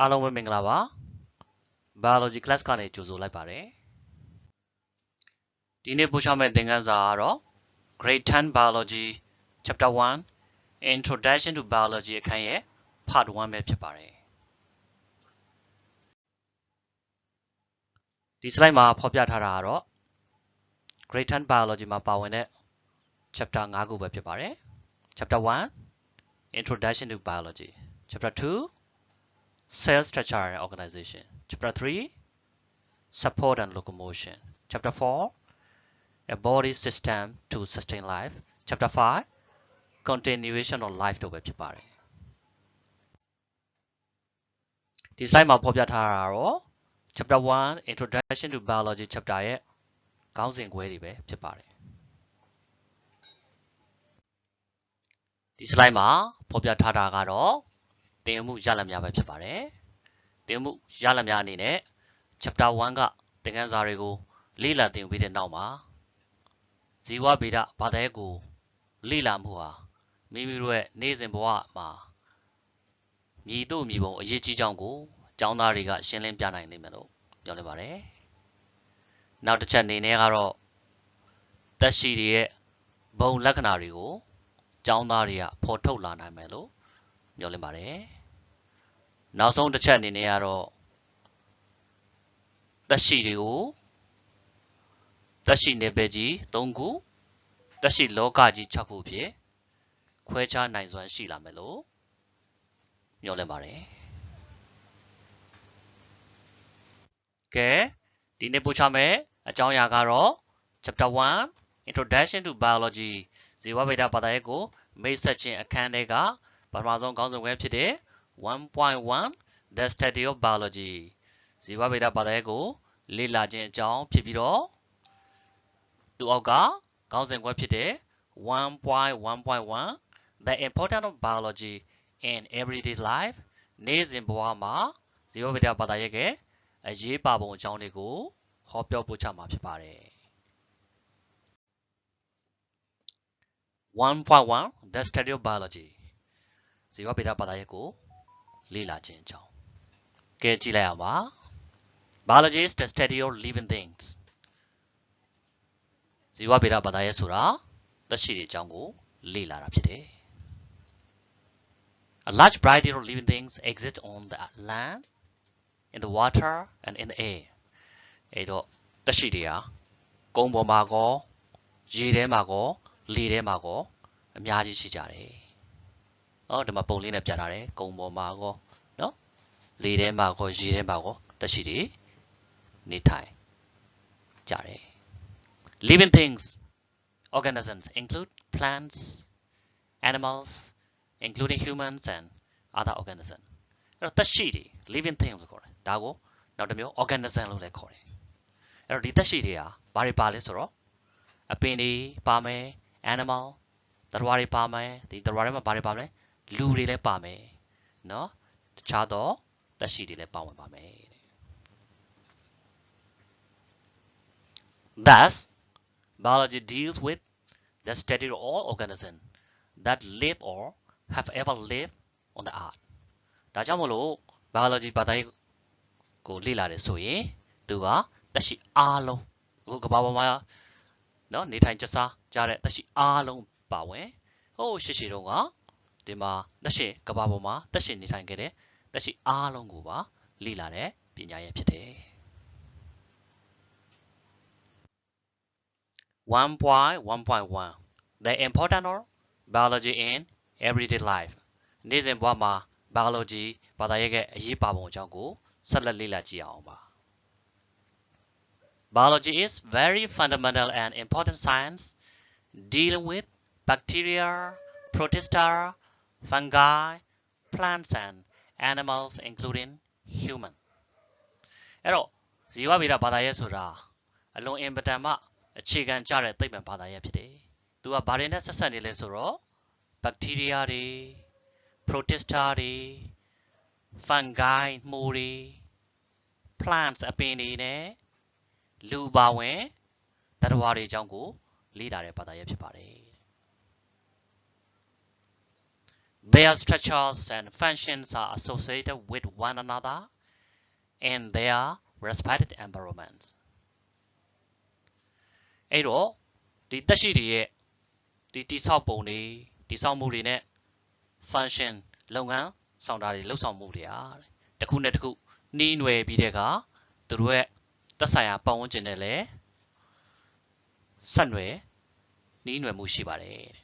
အားလုံးပဲမင်္ဂလာပါ biology class ကနေကြိုဆိုလိုက်ပါတယ်ဒီနေ့ပို့ချမယ့်သင်ခန်းစာကတော့ grade 10 biology chapter 1 introduction to biology အခန်းရဲ့ part 1ပဲဖြစ်ပါတယ်ဒီ slide မှာဖော်ပြထားတာကတော့ grade 10 biology မှာပါဝင်တဲ့ chapter 5ခုပဲဖြစ်ပါတယ် chapter 1 introduction to biology chapter 2 cell structure and organization. Chapter 3, support and locomotion. Chapter 4, a body system to sustain life. Chapter 5, continuation of life တို့ပဲဖြစ်ပါတယ်။ဒီ slide မှာဖော်ပြထားတာကတော့ chapter 1 introduction to biology chapter ရဲ့ခေါင်းစဉ်ခွဲတွေပဲဖြစ်ပါတယ်။ဒီ slide မှာဖော်ပြထားတာကတော့ တင်မှုရလဒ်များပဲဖြစ်ပါတယ်။တင်မှုရလဒ်များအနေနဲ့ chapter 1ကသင်ခန်းစာတွေကိုလေ့လာသင်ပြီးတဲ့နောက်မှာဇီဝဗေဒဘာသာရပ်ကိုလေ့လာမှုဟာမိမိတို့ရဲ့နေ့စဉ်ဘဝမှာမြည်တို့မြည်ပုံအရေးကြီးကြောင်းကိုကျောင်းသားတွေကရှင်းလင်းပြနိုင်နိုင်မယ်လို့ပြောနေပါတယ်။နောက်တစ်ချက်အနေနဲ့ကတော့သက်ရှိတွေရဲ့ဘုံလက္ခဏာတွေကိုကျောင်းသားတွေကဖော်ထုတ်လာနိုင်မယ်လို့မျှော်လင့်ပါတယ်။ နောက်ဆုံးတစ်ချက်အနေနဲ့ကတော့သက်ရှိတွေကိုသက်ရှိနယ်ပယ်ကြီး၃ခုသက်ရှိလောကကြီး6ခုဖြစ်ခွဲခြားနိုင်စွမ်းရှိလာမယ်လို့မျှော်လင့်ပါတယ်။ကဲဒီနေ့ပို့ချမယ်အကြောင်းအရာကတော့ chapter 1 introduction to biology ဇီဝဗေဒဘာသာရပ်ကိုမိတ်ဆက်ခြင်းအခန်းထဲကပထမဆုံးခေါင်းစဉ်ခွဲဖြစ်တဲ့ 1.1 the study of biology ဇီဝဗေဒဘာသာရပ်ကို လေ့လာခြင်းအကြောင်းဖြစ်ပြီးတော့သူအောက်ကခေါင်းစဉ်ခွဲဖြစ်တဲ့1.1.1 the importance of biology in everyday life နေ့စဉ်ဘဝမှာဇီဝဗေဒဘာသာရပ်ရဲ့အရေးပါပုံအကြောင်းတွေကိုဟောပြောပို့ချမှာဖြစ်ပါတယ်1.1 the study of biology ဇီဝဗေဒဘာသာရပ်ကို လေ့လာခြင်းအကြောင်းကဲကြည့်လိုက်အောင်ပါ biology is the study of living things ဇီဝဗေဒဘာသာရပ်ဆိုတာသက်ရှိတွေအကြောင်းကိုလေ့လာတာဖြစ်တယ် A large variety of living things exist on the land in the water and in the air အဲ့တော့သက်ရှိတွေဟာကုန်းပေါ်မှာကောရေထဲမှာကောလေထဲမှာကောအများကြီးရှိကြတယ်။ နော်ဒီမှာပုံလေးနဲ့ပြထားတယ်ကုန်းပေါ်မှာကောနော်လေထဲမှာကောရေထဲမှာကောသက်ရှိတွေနေထိုင်ကြတယ်။ Living things organisms include plants animals including humans and other organisms အဲ့တော့သက်ရှိတွေ living things ကိုခေါ်တယ်ဒါကိုနောက်တစ်မျိုး organism လို့လည်းခေါ်တယ်အဲ့တော့ဒီသက်ရှိတွေဟာဘာတွေပါလဲဆိုတော့အပင်တွေပါမယ် animal သတ္တဝါတွေပါမယ်ဒီသတ္တဝါတွေမှာဘာတွေပါမလဲ လူတွေလည်းပါမယ်เนาะတခြားသောသက်ရှိတွေလည်းပါဝင်ပါမယ်တဲ့ Thus biology deals with the study of all organisms that live or have ever lived on the earth ဒါကြောင့်မလို့ biology ဘာသာရေးကိုလေ့လာတယ်ဆိုရင်သူကသက်ရှိအားလုံးအခုကမ္ဘာပေါ်မှာเนาะနေထိုင်ကြစားကြတဲ့သက်ရှိအားလုံးပါဝင်ဟိုးရှိရှိတုန်းက ဒီမှာသက်ရှိကမ္ဘာပေါ်မှာသက်ရှိနေထိုင်ခဲ့တဲ့သက်ရှိအားလုံးကိုပါလေ့လာတဲ့ပညာရဲ့ဖြစ်တယ်1.1.1 The importance of biology in everyday life နေ့စဉ်ဘဝမှာ biology ဘာသာရပ်ရဲ့အရေးပါပုံအကြောင်းကိုဆက်လက်လေ့လာကြည့်အောင်ပါ Biology is very fundamental and important science dealing with bacteria, protista, fungi, plants and animals including human အဲ့တော့ဇီဝဗေဒဘာသာရပ်ဆိုတာအလွန်အင်ပတန်မှအခြေခံကျတဲ့သိပ္ပံဘာသာရပ်ဖြစ်တယ်။သူကဘာတွေနဲ့ဆက်ဆက်နေလဲဆိုတော့ bacteria တွေ protista တွေ fungi မှုတွေ plants အပင်တွေနဲ့လူပါဝင်သတ္တဝါတွေအကြောင်းကိုလေ့လာတဲ့ဘာသာရပ်ဖြစ်ပါတယ်။ their structures and functions are associated with one another in their respective environments အဲ့တော့ဒီတက်ရှိတွေရဲ့ဒီတိဆောက်ပုံတွေတိဆောက်မှုတွေနဲ့ function လုပ်ငန်းဆောင်တာတွေလှုပ်ဆောင်မှုတွေအားတဲ့တစ်ခုနဲ့တစ်ခုနှီးနွယ်ပြီးတဲ့အခါသူတို့ရဲ့သက်ဆိုင်ရာပတ်ဝန်းကျင်နဲ့လည်းဆက်နွယ်နှီးနွယ်မှုရှိပါတယ်တဲ့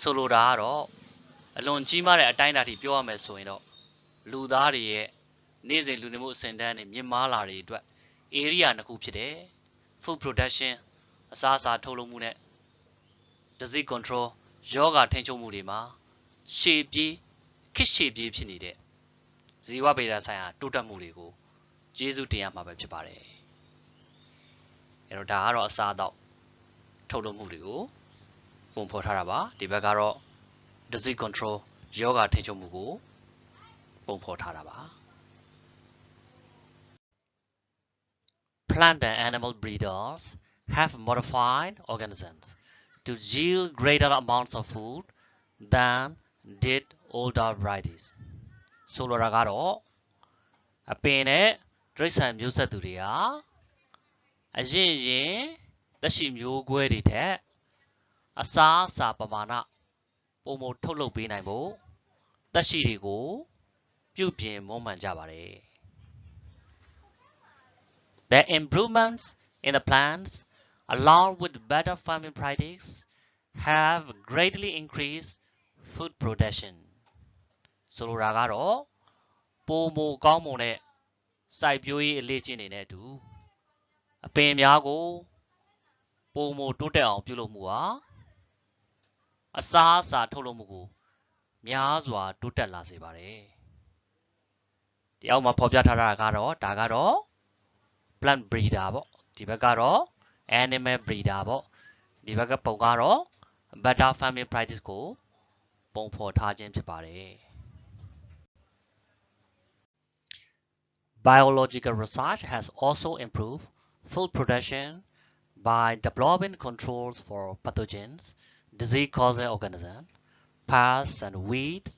ဆိုလိုတာကတော့အလွန်ကြီးမားတဲ့အတိုင်းအတာထိပြောရမယ်ဆိုရင်တော့လူသားတွေရဲ့နေ့စဉ်လူနေမှုအစဉ်တန်းတွေမြင့်မားလာတဲ့အတွက် area နှစ်ခုဖြစ်တယ် food production အစားအစာထုတ်လုပ်မှုနဲ့ disease control ယောဂထိန်းချုပ်မှုတွေမှာရှေ့ပြေးခစ်ရှေ့ပြေးဖြစ်နေတဲ့ဇီဝဗေဒဆိုင်ရာတိုးတက်မှုတွေကိုကျေးဇူးတင်ရမှာပဲဖြစ်ပါတယ်အဲတော့ဒါကတော့အစားအသောက်ထုတ်လုပ်မှုတွေကို ပုံဖော်ထားတာပါဒီဘက်ကတော့ disease control ယောဂထိန်းချုပ်မှုကိုပုံဖော်ထားတာပါ Plant and animal breeders have modified organisms to yield greater amounts of food than did older varieties ဆိုလိုတာကတော့အပင်နဲ့ဒရိษံမျိုးဆက်သူတွေဟာအရင်ရင်သက်ရှိမျိုးကွဲတွေထက် အစားအစာပမာဏပုံမထုတ်လုပ်ပေးနိုင်ဖို့သက်ရှိတွေကိုပြုပြင်မွမ်းမံကြပါတယ် The improvements in the plants, along with better farming practices, have greatly increased food production. ဆိုလိုတာကတော့ပိုမိုကောင်းမွန်တဲ့စိုက်ပျိုးရေးအလေးကျင့်တွေနဲ့အတူအပင်များကိုပိုမိုတိုးတက်အောင်ပြုလုပ်မှုဟာ အစားအစာထုတ်လုပ်မှုကိုများစွာတိုးတက်လာစေပါတယ်။ဒီအောက်မှာဖော်ပြထားတာကတော့ဒါကတော့ plant breeder ပေါ့ဒီဘက်ကတော့ animal breeder ပေါ့ဒီဘက်ကပုံကတော့ better farming practice ကိုပုံဖော်ထားခြင်းဖြစ်ပါတယ် Biological research has also improved food production by developing controls for pathogens, disease-causing organisms, pests and weeds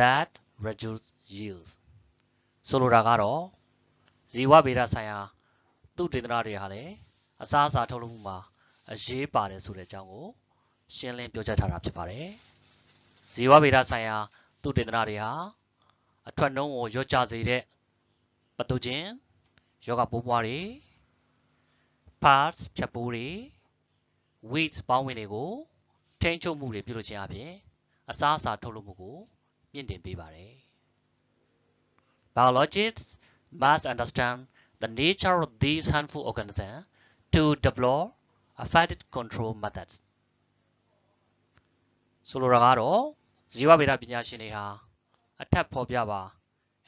that reduce yields. ဆိုလိုတာကတော့ဇီဝဗေဒဆိုင်ရာသူတေသနတွေဟာလည်းအစားအစာထုတ်လုပ်မှုမှာအရေးပါတယ်ဆိုတဲ့အကြောင်းကိုရှင်းလင်းပြောကြားထားတာဖြစ်ပါတယ်။ဇီဝဗေဒဆိုင်ရာသူတေသနတွေဟာအထွက်နှုံးကိုရော့ကျစေတဲ့ပတိုဂျင်ယောဂပိုးပွားတွေ parts ဖြတ်ပိုးတွေ weeds ပေါင်းဝင်တွေကို ထိန်းချုပ်မှုတွေပြုလုပ်ခြင်းအပြင်အစားအစာထုတ်လုပ်မှုကိုမြင့်တင်ပေးပါတယ်။ Biologists must understand the nature of these harmful organisms to develop effective control methods ဆိုလိုတာကတော့ဇီဝဗေဒပညာရှင်တွေဟာအထက်ဖော်ပြပါ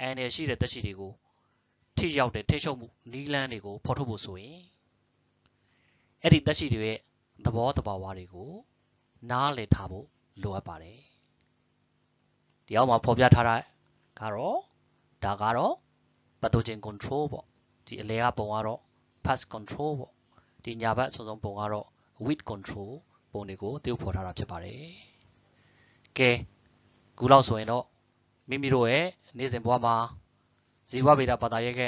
အန်ရရှိတဲ့သက်ရှိတွေကိုထိရောက်တဲ့ထိချုပ်မှုနီးလန်းတွေကိုဖော်ထုတ်ဖို့ဆိုရင်အဲ့ဒီသက်ရှိတွေရဲ့သဘောတဘာဝတွေကို နားလည်ထားဖို့လိုအပ်ပါတယ်ဒီအောက်မှာဖော်ပြထားတာကတော့ဒါကတော့ pathogen control ပေါ့ဒီအလဲကပုံကတော့ pest control ပေါ့ဒီညာဘက်အဆုံးဆုံးပုံကတော့ weed control ပုံတွေကိုတရုပ်ဖော်ထားတာဖြစ်ပါတယ်ကဲခုလောက်ဆိုရင်တော့မိမိတို့ရဲ့နေ့စဉ်ဘဝမှာဇီဝဗေဒဘာသာရဲ့က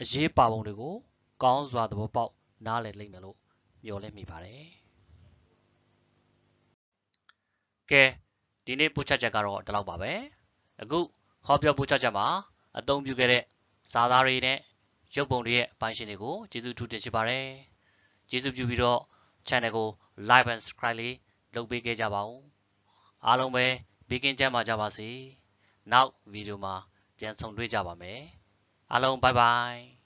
အရေးပါပုံတွေကိုကောင်းစွာသဘောပေါက်နားလည်လိမ့်မယ်လို့မျှော်လင့်မိပါတယ် ကဲဒီနေ့ပို့ချချက်ကတော့ဒီလောက်ပါပဲအခုဟောပြောပို့ချချက်မှာအသုံးပြုခဲ့တဲ့စာသားတွေနဲ့ရုပ်ပုံတွေရဲ့ပိုင်ရှင်တွေကိုကျေးဇူးထူးတင်ရှိပါတယ်ကျေးဇူးပြုပြီးတော့ channel ကို like and subscribe လေးလုပ်ပေးခဲ့ကြပါဦးအားလုံးပဲဘေးကင်းကြပါကြပါစေနောက်ဗီဒီယိုမှာပြန်ဆုံတွေ့ကြပါမယ်အားလုံး bye bye